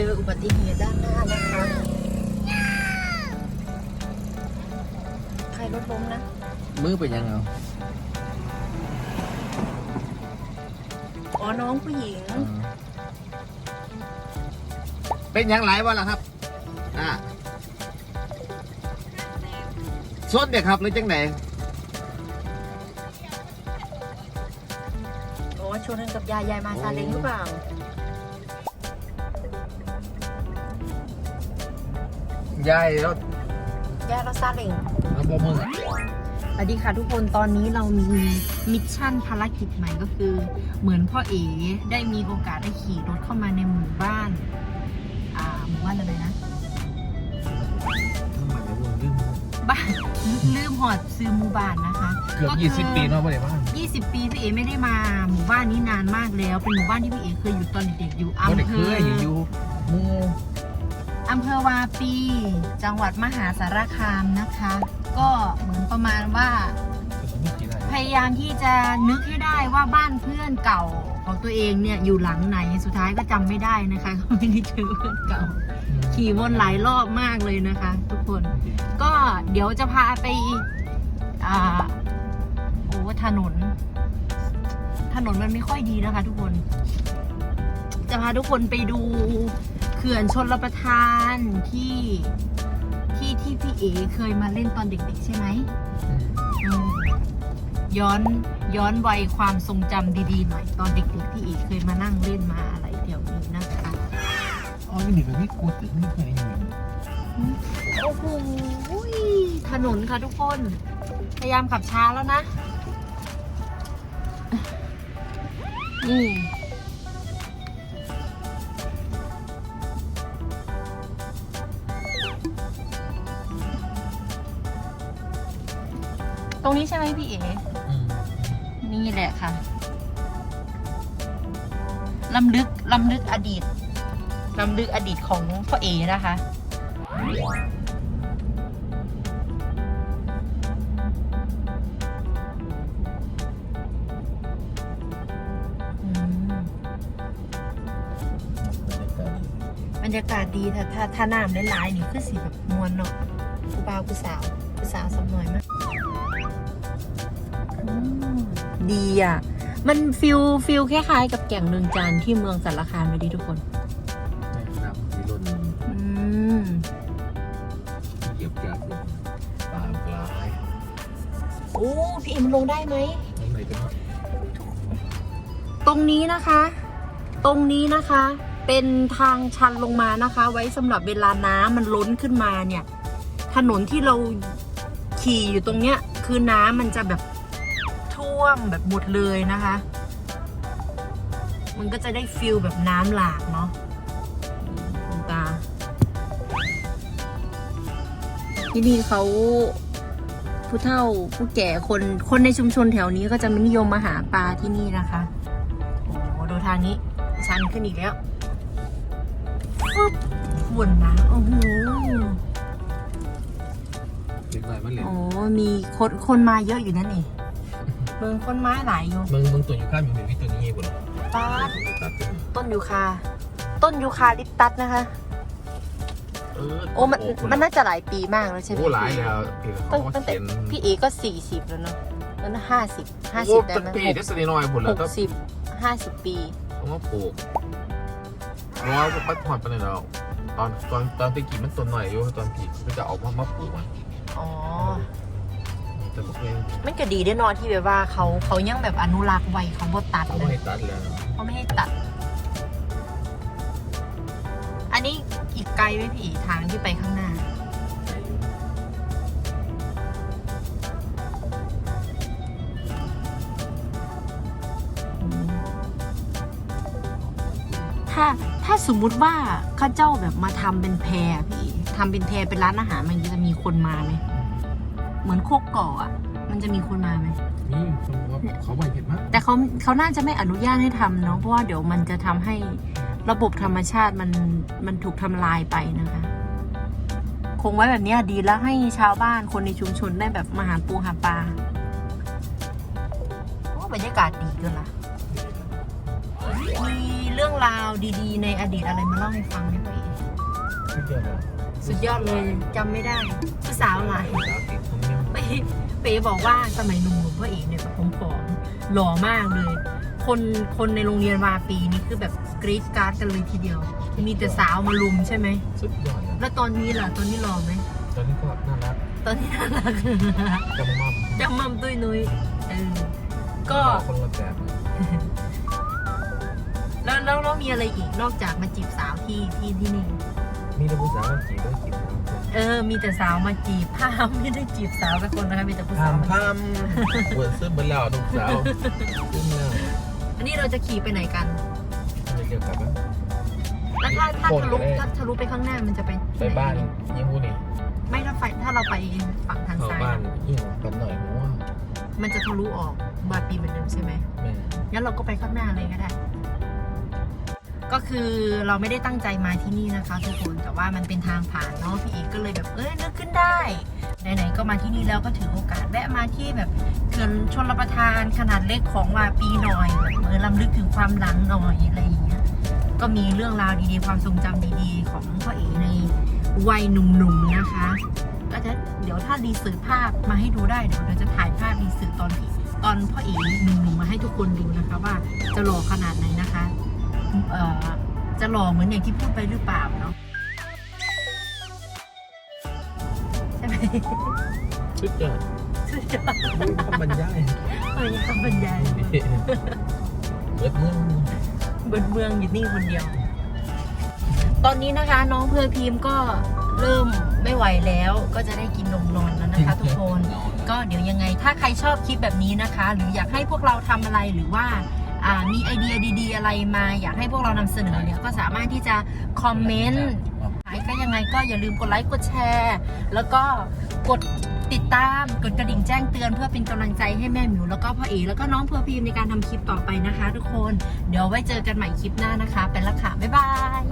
เจออุบัติเหตุด้านหน้านะคะ ใครรถล้มนะ มือเป็นยังเอาอ๋อ น้องผู้หญิง เป็นยังไรวะล่ะครับ อ่าส้นเด็กครับหรือจังไหนอ๋อชวนกันกับยายยายมาซาเล้งหรือเปล่า ยายแล้วยายเราซาเล้งแล้วบอมือสวัสดีค่ะทุกคนตอนนี้เรามีมิชชั่นภารกิจใหม่ก็คือ เหมือนพ่อเอ๋ได้มีโอกาสได้ขี่รถเข้ามาในหมู่บ้าน อ่าหมู่บ้านอะไรนะ ทำไมเดี๋ยวลืมบ้านลืมหอดซื้อหมู่บ้านนะคะเกือบยี่สิบปีเนาะไม่ได้บ้าน20 ปีพี่เอไม่ได้มาหมู่บ้านนี้นานมากแล้ว เป็นหมู่บ้านที่พี่เอเคยอยู่ตอนเด็กๆอยู่ไม่ได้อำเภเคอยอยู่หมู อำเภอวาปี จังหวัดมหาสารคามนะคะ ก็เหมือนประมาณว่าไม่กี่ไรพยายามที่จะนึกให้ได้ว่าบ้านเพื่อนเก่าของตัวเองเนี่ยอยู่หลังไหนสุดท้ายก็จำไม่ได้นะคะก็ไม่ได้เจอเพื่อนเก่า ขี่วนหลายรอบมากเลยนะคะ ทุกคน ก็เดี๋ยวจะพาไปอ่าโอ้ถนน ถนนมันไม่ค่อยดีนะคะ ทุกคน จะพาทุกคนไปดู เขื่อนชนรับประทานที่ที่ที่พี่เอเคยมาเล่นตอนเด็กๆ ใช่ไหมอืมย้อนย้อนวัยความทรงจำดีๆหน่อยตอนเด็กๆพี่เอเคยมานั่งเล่นมาอะไรแถวนี้นะคะ อ๋อนี่นี่ก็ไม่กูตึงไม่เคยอยู่โอ้โหถนนค่ะทุกคน พยายามขับช้าแล้วนะ นี่ รงนี้ใช่ไหมพี่เอ๋นี่แหละค่ะลำลึกลำลึกอดีตลำลึกอดีตของพ่อเอนะคะอืมบรรยากาศดีถ้าถ้าถ้าน้ำหลายๆนี่คือสีแบบมวนเนาะผู้บ่าวผู้สาวผู้สาวสักหน่อยมาก ดีอะ มันฟิลฟิลคล้ายๆกับแก่งเนืองจันทร์ที่เมืองสารคามเลยดิทุกคนน้ำที่รถอืม เหยียบจากรถปลาปลายโอ้ พี่เอ็มลงได้ไหมตรงไหนกันตรงนี้นะคะ ตรงนี้นะคะ เป็นทางชันลงมานะคะ ไว้สำหรับเวลาน้ำมันล้นขึ้นมาเนี่ย ถนนที่เราขี่อยู่ตรงเนี้ย คือน้ำมันจะแบบ ท่วมแบบหมดเลยนะคะ มันก็จะได้ฟิลแบบน้ำหลากเนาะคุณตา ที่นี่เขาผู้เฒ่าผู้แก่คนคนในชุมชนแถวนี้ก็จะนิยมมาหาปลาที่นี่นะคะ โอ้โหดูทางนี้ชันขึ้นอีกแล้วปุ๊บวนนะโอ้โหเล็กน้อยมันเหลยโอ้มีคนคนมาเยอะอยู่นั่นนี่ เมืองคนไม้หลายอยู่มึงมึงตัวอยู่ข้ามอยู่ในวิตัวนี้บุญป้าดตัดตัวนี้ต้นยูคา ต้นยูคาลิปตัสนะคะ เออโอ้มันมันน่าจะหลายปีมากแล้วใช่ไหมโอ้หลายแล้วพี่ตั้เขางตั้งแต่เขียนพี่เอก็สี่สิบแล้วเนาะแล้วน่าห้าสิบห้าโอ้สิบได้ตั้งไหมปีเดสนีน้อยบุญหแล้วกก็สิบห้าสิบปีเขามาปลูกเพราะว่าปัดผ่อนไปเลยแล้วตอนตอนตอนตะกี้มันต้นหน่อยอยู่ตอนพี่ก็จะเอามามาปลูกมันอ๋อแต่พวกนี้มันก็ดีได้เนอนที่แบบว่าเขาเขายังแบบอนุรักษ์ไว้เขาบ่ตัดเขาเลไม่ยให้ตัดแล้วเขาไม่ให้ตัด อันนี้อีกไกลไหมพี่ทางที่ไปข้างหน้า ถ้าถ้าสมมุติว่าเข้าเจ้าแบบมาทำเป็นแพรพี่ทำเป็นแพรเป็นร้านอาหารมันจะมีคนมาไหม เหมือนโคกก่ออะ มันจะมีคนมาไหม นี่คนว่าเขาไม่เห็นมากแต่เขาเขาน่าจะไม่อนุญาตให้ทำเนาะเพราะว่าเดี๋ยวมันจะทำให้ระบบธรรมชาติมันมันถูกทำลายไปนะคะ คงไว้แบบเนี้ยดีแล้วให้ชาวบ้านคนในชุมชนได้แบบมาหาปูหาปลาโอ้บรรยากาศดีด้วยล่ะมีเรื่องราวดีๆ ในอดีตอะไรมาเล่าให้ฟังไหมพ่อเอ๋สุดยอดเลยสุดยอดเลยจำไม่ได้ผู้สาวหลายสาวติดผมยัง เป้เป๋บอกว่าสมัยหนุ่มๆพ่อเอกเนี่ยแบบผอมๆหล่อมากเลย คนคนในโรงเรียนวาปีนี่คือแบบกรี๊ดกราร์ดกันเลยทีเดียว มีแต่สาวมาลุมใช่ไหม สุดยอดเลยแล้วตอนนี้ล่ะตอนนี้หล่อไหม ตอนนี้ก็น่ารักตอนนี้น่ารักจำมั่มจำมั่มตุ้ยนุ้ยเออก็ คนละแบบแล้วแล้วแล้วมีอะไรอีกนอกจากมาจีบสาวที่ที่ที่นี่ มีแต่ผู้สาวมาจีบด้วยจีบสาวเออ มีแต่สาวมาจีบพามไม่ได้จีบสาวสักคนนะคะ มีแต่ผู้พาสาวมมาจีบพามปวดซื้อเบนแล้วลูกสาวขึ้นแล้วอันนี้เราจะขี่ไปไหนกัน ไม่เกี่ยวกับว่าแล้วถ้าถ้าโคตรทะลุเลยถ้าทะลุไปข้างหน้ามันจะไปไปบ้านยี่หูนี่ไม่ถ้าไฟถ้าเราไปฝั่งทางเข้าซ้ายบ้านยิ่งกันหน่อยหัวมันจะทะลุออกบาปีเหมือนเดิมใช่ไหมแม่งั้นเราก็ไปข้างหน้าเลยก็ได้ ก็คือเราไม่ได้ตั้งใจมาที่นี่นะคะทุกคนแต่ว่ามันเป็นทางผ่านเนาะพี่เอกก็เลยแบบเอ้ยนึกขึ้นได้ไหนๆก็มาที่นี่แล้วก็ถือโอกาสแวะมาที่แบบเขื่อนชนรับประทานขนาดเล็กของวาปีหน่อยแบบเออลำลึกถึงความหลังหน่อยอะไรอย่างเงี้ยก็มีเรื่องราวดีๆ ความทรงจำดีๆ ของพ่อเอกในวัยหนุ่มๆนะคะ ก็จะเดี๋ยวถ้ารีสือภาพมาให้ดูได้เดี๋ยวเราจะถ่ายภาพรีสือตอนตอนพ่อเอกหนุ่มๆมาให้ทุกคนดูนะคะ ว่าจะหล่อขนาดไหนนะคะ จะหล่อเหมือนอย่างที่พูดไปหรือเปล่าเนาะใช่ไหมสุดยอดสุดยอดไม่มีคำบรรยายเออยังคำบรรยายเบิดเมืองเบิดเมืองอยู่นี่คนเดียว ตอนนี้นะคะ น้องเพอร์พีมก็เริ่มไม่ไหวแล้วก็จะได้กินนมนอนแล้วนะคะ ทุกคน ก็เดี๋ยวยังไงถ้าใครชอบคลิปแบบนี้นะคะ หรืออยากให้พวกเราทำอะไรหรือว่าอ่า มีไอเดียดี ๆ อะไรมา อยากให้พวกเรานำเสนอเนี่ยก็สามารถที่จะคอมเมนต์ก็ยังไงก็อย่าลืมกดไลค์กดแชร์ แล้วก็กดติดตามกดกระดิ่งแจ้งเตือนเพื่อเป็นกำลังใจให้แม่หมิวแล้วก็พ่อเอแล้วก็น้องเพอร์พีมในการทำคลิปต่อไปนะคะ ทุกคน เดี๋ยวไว้เจอกันใหม่คลิปหน้านะคะไปและค่ะ บ๊ายบาย